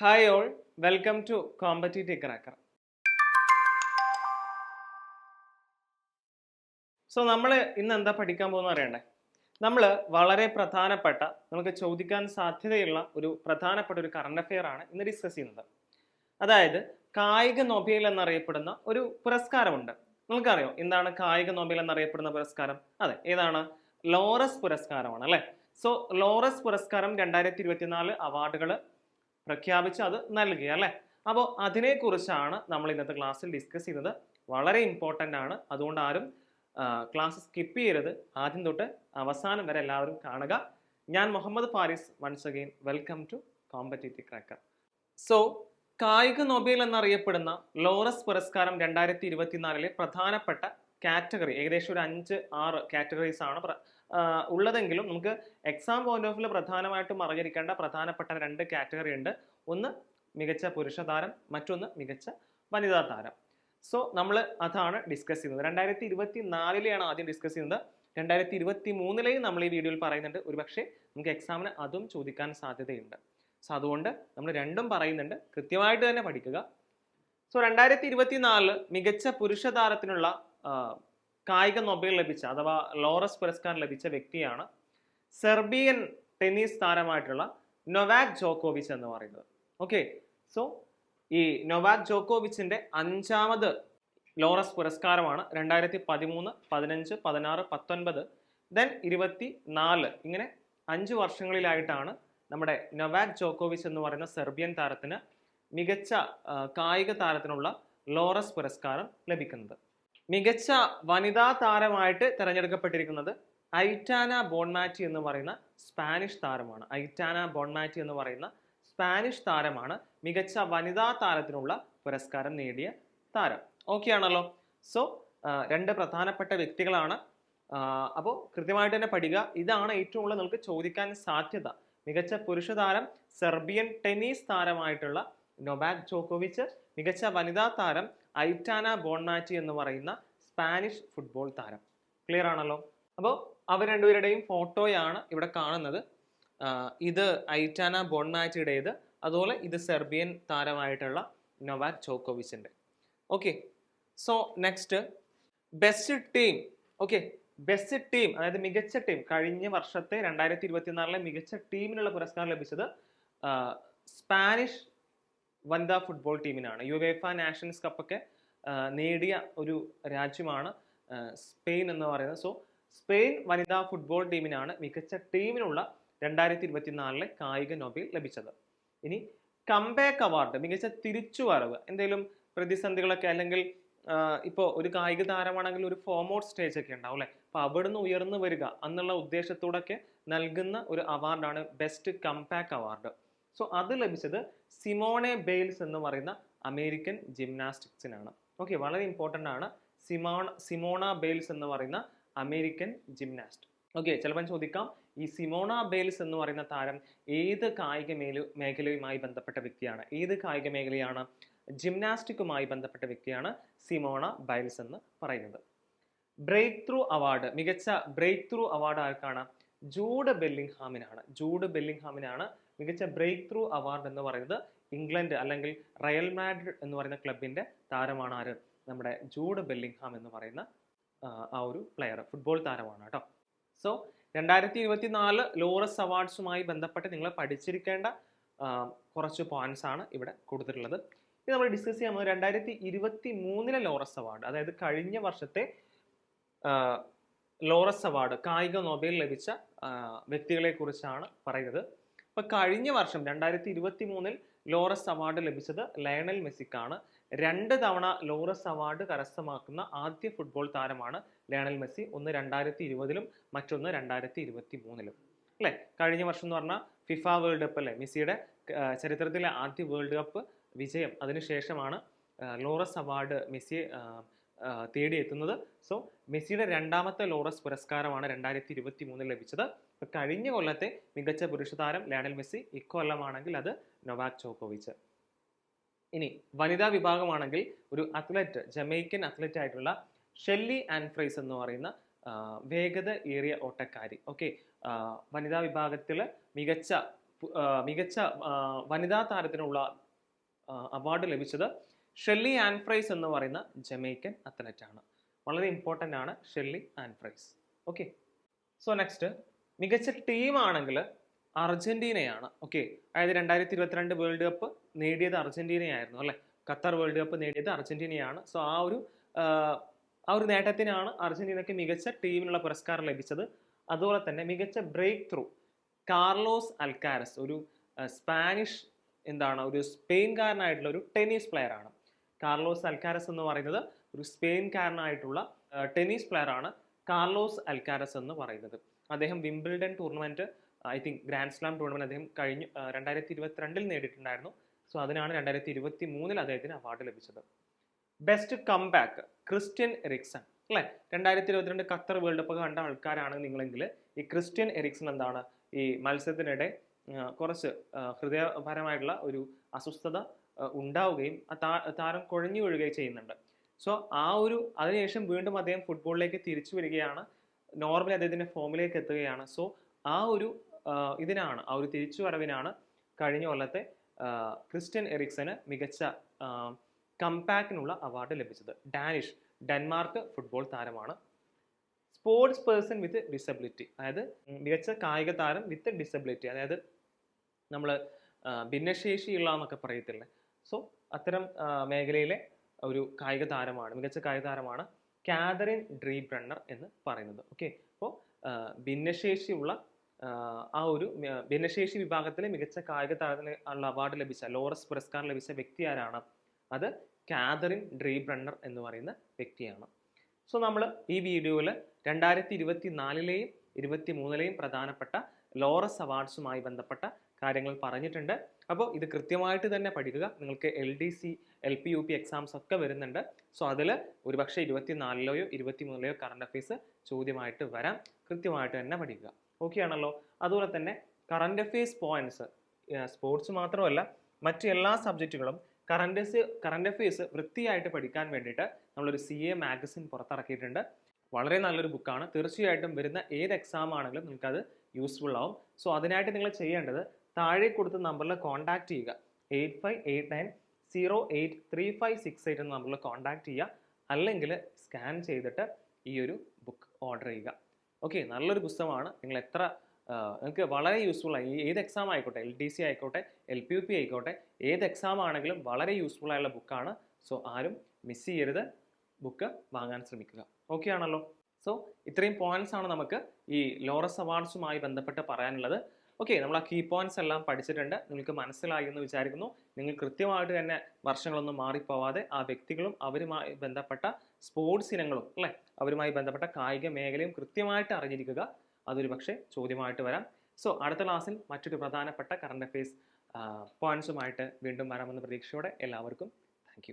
Hi all welcome to competitive cracker so നമ്മൾ ഇന്ന് എന്താ പഠിക്കാൻ പോകുന്ന അറിയണ്ടേ? നമ്മൾ വളരെ പ്രധാനപ്പെട്ട നമുക്ക് ചോദിക്കാൻ സാധ്യതയുള്ള ഒരു പ്രധാനപ്പെട്ട ഒരു കറണ്ട് അഫെയർ ആണ് ഇന്ന് ഡിസ്കസ് ചെയ്യുന്നത്. അതായത് കായിക നൊബേൽ എന്നറിയപ്പെടുന്ന ഒരു പുരസ്കാരമുണ്ട്. നിങ്ങൾക്കറിയോ? എന്താണ് കായിക നൊബേൽ എന്നറിയപ്പെടുന്ന പുരസ്കാരം? അതെ ഏതാണ്? ലോറസ് പുരസ്കാരമാണ് അല്ലേ? സോ ലോറസ് പുരസ്കാരം രണ്ടായിരത്തി ഇരുപത്തിനാല് അവാർഡുകൾ പ്രഖ്യാപിച്ച് അത് നൽകുക അല്ലേ? അപ്പോൾ അതിനെക്കുറിച്ചാണ് നമ്മൾ ഇന്നത്തെ ക്ലാസ്സിൽ ഡിസ്കസ് ചെയ്യുന്നത്. വളരെ ഇമ്പോർട്ടന്റ് ആണ്. അതുകൊണ്ട് ആരും ക്ലാസ് സ്കിപ്പ് ചെയ്യരുത്. ആദ്യം തൊട്ട് അവസാനം വരെ എല്ലാവരും കാണുക. ഞാൻ Muhammad Faris once again welcome to competitive cracker so കായിക നൊബേൽ എന്നറിയപ്പെടുന്ന ലോറസ് പുരസ്കാരം രണ്ടായിരത്തി ഇരുപത്തിനാലിലെ പ്രധാനപ്പെട്ട കാറ്റഗറി ഏകദേശം ഒരു അഞ്ച് ആറ് കാറ്റഗറീസ് ആണ് ഉള്ളതെങ്കിലും നമുക്ക് എക്സാം പോയിന്റ് ഓഫ് വ്യൂ പ്രധാനമായിട്ടും അറിഞ്ഞിരിക്കേണ്ട പ്രധാനപ്പെട്ട രണ്ട് കാറ്റഗറി ഉണ്ട്. ഒന്ന് മികച്ച പുരുഷ താരം മറ്റൊന്ന് മികച്ച വനിതാ താരം. സോ നമ്മൾ അതാണ് ഡിസ്കസ് ചെയ്യുന്നത്. രണ്ടായിരത്തി ഇരുപത്തി നാലിലെയാണ് ആദ്യം ഡിസ്കസ് ചെയ്യുന്നത്. രണ്ടായിരത്തി ഇരുപത്തി മൂന്നിലെയും നമ്മൾ ഈ വീഡിയോയിൽ പറയുന്നുണ്ട്. ഒരുപക്ഷെ നമുക്ക് എക്സാമിന് അതും ചോദിക്കാൻ സാധ്യതയുണ്ട്. സോ അതുകൊണ്ട് നമ്മൾ രണ്ടും പറയുന്നുണ്ട്. കൃത്യമായിട്ട് തന്നെ പഠിക്കുക. സോ രണ്ടായിരത്തി ഇരുപത്തി നാലിൽ മികച്ച പുരുഷ താരത്തിനുള്ള കായിക നൊബേൽ ലഭിച്ച അഥവാ ലോറസ് പുരസ്കാരം ലഭിച്ച വ്യക്തിയാണ് സെർബിയൻ ടെന്നീസ് താരമായിട്ടുള്ള നൊവാക് ജോക്കോവിച്ച് എന്ന് പറയുന്നത്. ഓക്കെ സോ ഈ നൊവാക് ജോക്കോവിച്ചിന്റെ അഞ്ചാമത് ലോറസ് പുരസ്കാരമാണ് രണ്ടായിരത്തി പതിമൂന്ന് പതിനഞ്ച് പതിനാറ് പത്തൊൻപത് ദെൻ ഇരുപത്തി നാല് ഇങ്ങനെ അഞ്ച് വർഷങ്ങളിലായിട്ടാണ് നമ്മുടെ നൊവാക് ജോക്കോവിച്ച് എന്ന് പറയുന്ന സെർബിയൻ താരത്തിന് മികച്ച കായിക താരത്തിനുള്ള ലോറസ് പുരസ്കാരം ലഭിക്കുന്നത്. മികച്ച വനിതാ താരമായിട്ട് തിരഞ്ഞെടുക്കപ്പെട്ടിരിക്കുന്നത് ഐറ്റാന ബോൺമാറ്റി എന്ന് പറയുന്ന സ്പാനിഷ് താരമാണ്. ഐറ്റാന ബോൺമാറ്റി എന്ന് പറയുന്ന സ്പാനിഷ് താരമാണ് മികച്ച വനിതാ താരത്തിനുള്ള പുരസ്കാരം നേടിയ താരം. ഓക്കെ ആണല്ലോ? സോ രണ്ട് പ്രധാനപ്പെട്ട വ്യക്തികളാണ്. അപ്പോൾ കൃത്യമായിട്ട് തന്നെ പഠിക്കുക. ഇതാണ് ഏറ്റവും കൂടുതൽ നിങ്ങൾക്ക് ചോദിക്കാൻ സാധ്യത. മികച്ച പുരുഷ താരം സെർബിയൻ ടെന്നീസ് താരമായിട്ടുള്ള നൊബാക് ജോക്കോവിച്ച് മികച്ച വനിതാ താരം ഐറ്റാന ബോൺമാറ്റി എന്ന് പറയുന്ന സ്പാനിഷ് ഫുട്ബോൾ താരം. ക്ലിയർ ആണല്ലോ? അപ്പോൾ അവർ രണ്ടുപേരുടെയും ഫോട്ടോയാണ് ഇവിടെ കാണുന്നത്. ഇത് ഐറ്റാന ബോൺമാറ്റിയുടേത്. അതുപോലെ ഇത് സെർബിയൻ താരമായിട്ടുള്ള Novak ചോക്കോവിച്ചിന്റെ okay so next best team okay best team അതായത് മികച്ച ടീം കഴിഞ്ഞ വർഷത്തെ രണ്ടായിരത്തി ഇരുപത്തിനാലിലെ മികച്ച ടീമിനുള്ള പുരസ്കാരം ലഭിച്ചത് സ്പാനിഷ് വനിതാ ഫുട്ബോൾ ടീമിനാണ്. യുവേഫ നാഷൻസ് കപ്പൊക്കെ നേടിയ ഒരു രാജ്യമാണ് സ്പെയിൻ എന്ന് പറയുന്നത്. സോ സ്പെയിൻ വനിതാ ഫുട്ബോൾ ടീമിനാണ് മികച്ച ടീമിനുള്ള രണ്ടായിരത്തി ഇരുപത്തിനാലിലെ കായിക നോബൽ ലഭിച്ചത്. ഇനി കംബാക്ക് അവാർഡ് മികച്ച തിരിച്ചുവരവ് എന്തെങ്കിലും പ്രതിസന്ധികളൊക്കെ അല്ലെങ്കിൽ ഇപ്പോൾ ഒരു കായിക താരമാണെങ്കിൽ ഒരു ഫോം ഔട്ട് സ്റ്റേജ് ഒക്കെ ഉണ്ടാവും അല്ലേ? അപ്പൊ അവിടുന്ന് ഉയർന്നു വരിക എന്നുള്ള ഉദ്ദേശത്തോടൊക്കെ നൽകുന്ന ഒരു അവാർഡാണ് ബെസ്റ്റ് കംപാക്ക് അവാർഡ് സോ അത് ലഭിച്ചത് സിമോണെ ബെയിൽസ് എന്ന് പറയുന്ന അമേരിക്കൻ ജിംനാസ്റ്റിക്സിനാണ്. ഓക്കെ വളരെ ഇമ്പോർട്ടന്റ് ആണ്. സിമോണ സിമോണ ബെയിൽസ് എന്ന് പറയുന്ന അമേരിക്കൻ ജിംനാസ്റ്റ്. ഓക്കെ ചിലപ്പോൾ ചോദിക്കാം ഈ സിമോണ ബെയിൽസ് എന്ന് പറയുന്ന താരം ഏത് കായിക മേല മേഖലയുമായി ബന്ധപ്പെട്ട വ്യക്തിയാണ്? ഏത് കായിക മേഖലയാണ്? ജിംനാസ്റ്റിക്കുമായി ബന്ധപ്പെട്ട വ്യക്തിയാണ് സിമോണ ബൈൽസ് എന്ന് പറയുന്നത്. ബ്രേക്ക് ത്രൂ അവാർഡ് മികച്ച ബ്രേക്ക് ത്രൂ അവാർഡ് ആർക്കാണ്? ജൂഡ് ബെല്ലിംഗ്ഹാമിനാണ്. ജൂഡ് ബെല്ലിംഗ്ഹാമിനാണ് മികച്ച ബ്രേക്ക് ത്രൂ അവാർഡ് എന്ന് പറയുന്നത് ഇംഗ്ലണ്ട് അല്ലെങ്കിൽ റയൽ മാഡ്രിഡ് എന്ന് പറയുന്ന ക്ലബിന്റെ താരമാണ് ആര്? നമ്മുടെ ജൂഡ് ബെല്ലിംഗ്ഹാം എന്ന് പറയുന്ന ആ, ഒരു പ്ലെയർ ഫുട്ബോൾ താരമാണ് കേട്ടോ. സോ രണ്ടായിരത്തി ഇരുപത്തി നാല് ലോറസ് അവാർഡ്സുമായി ബന്ധപ്പെട്ട് നിങ്ങൾ പഠിച്ചിരിക്കേണ്ട കുറച്ച് പോയിന്റ്സ് ആണ് ഇവിടെ കൊടുത്തിട്ടുള്ളത്. ഇത് നമ്മൾ ഡിസ്കസ് ചെയ്യാൻ പോകുന്നത് രണ്ടായിരത്തി ഇരുപത്തി മൂന്നിലെ ലോറസ് അവാർഡ് അതായത് കഴിഞ്ഞ വർഷത്തെ ലോറസ് അവാർഡ് കായിക നോബേൽ ലഭിച്ച വ്യക്തികളെ കുറിച്ചാണ് പറയുന്നത്. ഇപ്പൊ കഴിഞ്ഞ വർഷം രണ്ടായിരത്തി ഇരുപത്തി മൂന്നിൽ ലോറസ് അവാർഡ് ലഭിച്ചത് ലയണൽ മെസ്സിക്കാണ്. രണ്ട് തവണ ലോറസ് അവാർഡ് കരസ്ഥമാക്കുന്ന ആദ്യ ഫുട്ബോൾ താരമാണ് ലയണൽ മെസ്സി. ഒന്ന് രണ്ടായിരത്തി ഇരുപതിലും മറ്റൊന്ന് രണ്ടായിരത്തി ഇരുപത്തി മൂന്നിലും അല്ലെ? കഴിഞ്ഞ വർഷം എന്ന് പറഞ്ഞാൽ ഫിഫ വേൾഡ് കപ്പ് അല്ലെ? മെസ്സിയുടെ ചരിത്രത്തിലെ ആദ്യ വേൾഡ് കപ്പ് വിജയം. അതിനുശേഷമാണ് ലോറസ് അവാർഡ് ആ, തേടിയെത്തുന്നത്. സോ മെസ്സിയുടെ രണ്ടാമത്തെ ലോറസ് പുരസ്കാരമാണ് രണ്ടായിരത്തി ഇരുപത്തി മൂന്നിൽ ലഭിച്ചത് കഴിഞ്ഞ കൊല്ലത്തെ മികച്ച പുരുഷ താരം ലയണൽ മെസ്സി ഇക്കൊല്ലമാണെങ്കിൽ അത് നൊവാക് ചോക്കോവിച്ച് ഇനി വനിതാ വിഭാഗമാണെങ്കിൽ ഒരു അത്ലറ്റ് ജമൈക്കൻ അത്ലറ്റ് ആയിട്ടുള്ള ഷെല്ലി ആൻഫ്രൈസ് എന്ന് പറയുന്ന വേഗത ഏറിയ ഓട്ടക്കാരി. ഓക്കെ വനിതാ വിഭാഗത്തിൽ മികച്ച മികച്ച വനിതാ താരത്തിനുള്ള അവാർഡ് ലഭിച്ചത് ഷെല്ലി ആൻഫ്രൈസ് എന്ന് പറയുന്ന ജമൈക്കൻ ആണ് വളരെ ഇമ്പോർട്ടന്റ് ആണ് ഷെല്ലി ആൻഫ്രൈസ് ഓക്കെ സോ നെക്സ്റ്റ് മികച്ച ടീമാണെങ്കിൽ അർജന്റീനയാണ്. ഓക്കെ അതായത് രണ്ടായിരത്തി ഇരുപത്തിരണ്ട് വേൾഡ് കപ്പ് നേടിയത് അർജന്റീനയായിരുന്നു അല്ലേ? ഖത്തർ വേൾഡ് കപ്പ് നേടിയത് അർജന്റീനയാണ്. സോ ആ ഒരു ആ, ഒരു നേട്ടത്തിനാണ് അർജന്റീനയ്ക്ക് മികച്ച ടീമിനുള്ള പുരസ്കാരം ലഭിച്ചത്. അതുപോലെ തന്നെ മികച്ച ബ്രേക്ക് ത്രൂ കാർലോസ് അൽക്കാരസ് ഒരു സ്പാനിഷ് എന്താണ് ഒരു സ്പെയിൻകാരനായിട്ടുള്ള ഒരു ടെന്നീസ് പ്ലെയർ ആണ്. കാർലോസ് അൽക്കാരസ് എന്ന് പറയുന്നത് ഒരു സ്പെയിൻകാരനായിട്ടുള്ള ടെന്നീസ് പ്ലെയർ ആണ് കാർലോസ് അൽക്കാരസ് എന്ന് പറയുന്നത്. അദ്ദേഹം Wimbledon tournament I think grand slam tournament അദ്ദേഹം കഴിഞ്ഞു രണ്ടായിരത്തി ഇരുപത്തിരണ്ടിൽ നേടിയിട്ടുണ്ടായിരുന്നു. സോ അതിനാണ് രണ്ടായിരത്തി ഇരുപത്തി മൂന്നിൽ അദ്ദേഹത്തിന് അവാർഡ് ലഭിച്ചത്. Best comeback Christian Eriksen. അല്ലെ? രണ്ടായിരത്തി ഇരുപത്തിരണ്ട് ഖത്തർ വേൾഡ് കപ്പ് കണ്ട ആൾക്കാരാണ് നിങ്ങളെങ്കിൽ ഈ ക്രിസ്ത്യൻ എറിക്സൺ എന്താണ്? ഈ മത്സരത്തിനിടെ കുറച്ച് ഹൃദയപരമായിട്ടുള്ള ഒരു അസ്വസ്ഥത ഉണ്ടാവുകയും താരം കുഴഞ്ഞു വീഴുകയും ചെയ്യുന്നുണ്ട്. സോ ആ ഒരു അതിനുശേഷം വീണ്ടും അദ്ദേഹം ഫുട്ബോളിലേക്ക് തിരിച്ചു വരികയാണ്. നോർമലി അദ്ദേഹത്തിന്റെ ഫോമിലേക്ക് എത്തുകയാണ്. സോ ആ ഒരു ഇതിനാണ് ആ ഒരു തിരിച്ചു വരവിനാണ് കഴിഞ്ഞ കൊല്ലത്തെ ക്രിസ്ത്യൻ എറിക്സന് മികച്ച കംപാക്കിനുള്ള അവാർഡ് ലഭിച്ചത്. ഡാനിഷ് ഡെൻമാർക്ക് ഫുട്ബോൾ താരമാണ്. സ്പോർട്സ് പേഴ്സൺ വിത്ത് ഡിസബിലിറ്റി അതായത് മികച്ച കായിക താരം വിത്ത് ഡിസബിലിറ്റി അതായത് നമ്മൾ ഭിന്നശേഷിയുള്ള എന്നൊക്കെ പറയത്തില്ലേ? സോ അത്തരം മേഖലയിലെ ഒരു കായിക താരമാണ് മികച്ച കായിക താരമാണ് കാതറിൻ ഡ്രീ ബ്രണ്ണർ എന്ന് പറയുന്നത്. ഓക്കെ അപ്പോൾ ഭിന്നശേഷിയുള്ള ആ, ഒരു ഭിന്നശേഷി വിഭാഗത്തിലെ മികച്ച കായിക താരത്തിന് ഉള്ള അവാർഡ് ലഭിച്ച ലോറസ് പുരസ്കാരം ലഭിച്ച വ്യക്തി ആരാണ്? അത് കാതറിൻ ഡ്രീ ബ്രണ്ണർ എന്ന് പറയുന്ന വ്യക്തിയാണ്. സോ നമ്മൾ ഈ വീഡിയോയിൽ രണ്ടായിരത്തി ഇരുപത്തി നാലിലെയും ഇരുപത്തി മൂന്നിലെയും പ്രധാനപ്പെട്ട ലോറസ് അവാർഡ്സുമായി ബന്ധപ്പെട്ട കാര്യങ്ങൾ പറഞ്ഞിട്ടുണ്ട്. അപ്പോൾ ഇത് കൃത്യമായിട്ട് തന്നെ പഠിക്കുക. നിങ്ങൾക്ക് L D C L P U P exams ഒക്കെ വരുന്നുണ്ട്. സോ അതിൽ ഒരുപക്ഷെ ഇരുപത്തിനാലിലെയോ ഇരുപത്തി മൂന്നിലെയോ കറണ്ട് അഫയേഴ്സ് ചോദ്യമായിട്ട് വരാം. കൃത്യമായിട്ട് തന്നെ പഠിക്കുക. ഓക്കെ ആണല്ലോ? അതുപോലെ തന്നെ കറണ്ട് അഫയേഴ്സ് പോയിന്റ്സ് സ്പോർട്സ് മാത്രമല്ല മറ്റു എല്ലാ സബ്ജക്റ്റുകളും കറണ്ട് കറണ്ട് അഫയേഴ്സ് വൃത്തിയായിട്ട് പഠിക്കാൻ വേണ്ടിയിട്ട് നമ്മളൊരു സി എ മാഗസിൻ പുറത്തിറക്കിയിട്ടുണ്ട്. വളരെ നല്ലൊരു ബുക്കാണ് തീർച്ചയായിട്ടും വരുന്ന ഏത് എക്സാം ആണെങ്കിലും നിങ്ങൾക്കത് യൂസ്ഫുൾ ആവും. സോ അതിനായിട്ട് നിങ്ങൾ ചെയ്യേണ്ടത് താഴെ കൊടുത്ത നമ്പറിൽ കോൺടാക്ട് ചെയ്യുക. Eight five eight nine zero eight three five six eight എന്ന നമ്പറിൽ കോൺടാക്ട് ചെയ്യുക. അല്ലെങ്കിൽ സ്കാൻ ചെയ്തിട്ട് ഈ ഒരു ബുക്ക് ഓർഡർ ചെയ്യുക. ഓക്കെ നല്ലൊരു പുസ്തകമാണ്. നിങ്ങൾ എത്ര നിങ്ങൾക്ക് വളരെ യൂസ്ഫുൾ ആയി ഏത് എക്സാം ആയിക്കോട്ടെ എൽ ഡി സി ആയിക്കോട്ടെ എൽ പി യു പി ആയിക്കോട്ടെ ഏത് എക്സാം ആണെങ്കിലും വളരെ യൂസ്ഫുൾ ആയുള്ള ബുക്കാണ് സോ ആരും മിസ് ചെയ്യരുത്. ബുക്ക് വാങ്ങാൻ ശ്രമിക്കുക. ഓക്കെ ആണല്ലോ? സോ ഇത്രയും പോയിന്റ്സ് ആണ് നമുക്ക് ഈ ലോറസ് അവാർഡ്സുമായി ബന്ധപ്പെട്ട് പറയാനുള്ളത്. ഓക്കെ നമ്മൾ ആ കീ പോയിന്റ്സ് എല്ലാം പഠിച്ചിട്ടുണ്ട്. നിങ്ങൾക്ക് മനസ്സിലായി എന്ന് വിചാരിക്കുന്നു. നിങ്ങൾ കൃത്യമായിട്ട് തന്നെ വർഷങ്ങളൊന്നും മാറിപ്പോവാതെ ആ വ്യക്തികളും അവരുമായി ബന്ധപ്പെട്ട സ്പോർട്സ് ഇനങ്ങളും അല്ലേ? അവരുമായി ബന്ധപ്പെട്ട കായിക മേഖലയും കൃത്യമായിട്ട് അറിഞ്ഞിരിക്കുക. അതൊരു പക്ഷേ ചോദ്യമായിട്ട് വരാം. സോ അടുത്ത ക്ലാസ്സിൽ മറ്റൊരു പ്രധാനപ്പെട്ട കറണ്ട് അഫയേഴ്സ് പോയിന്റ്സുമായിട്ട് വീണ്ടും വരാമെന്ന പ്രതീക്ഷയോടെ എല്ലാവർക്കും താങ്ക്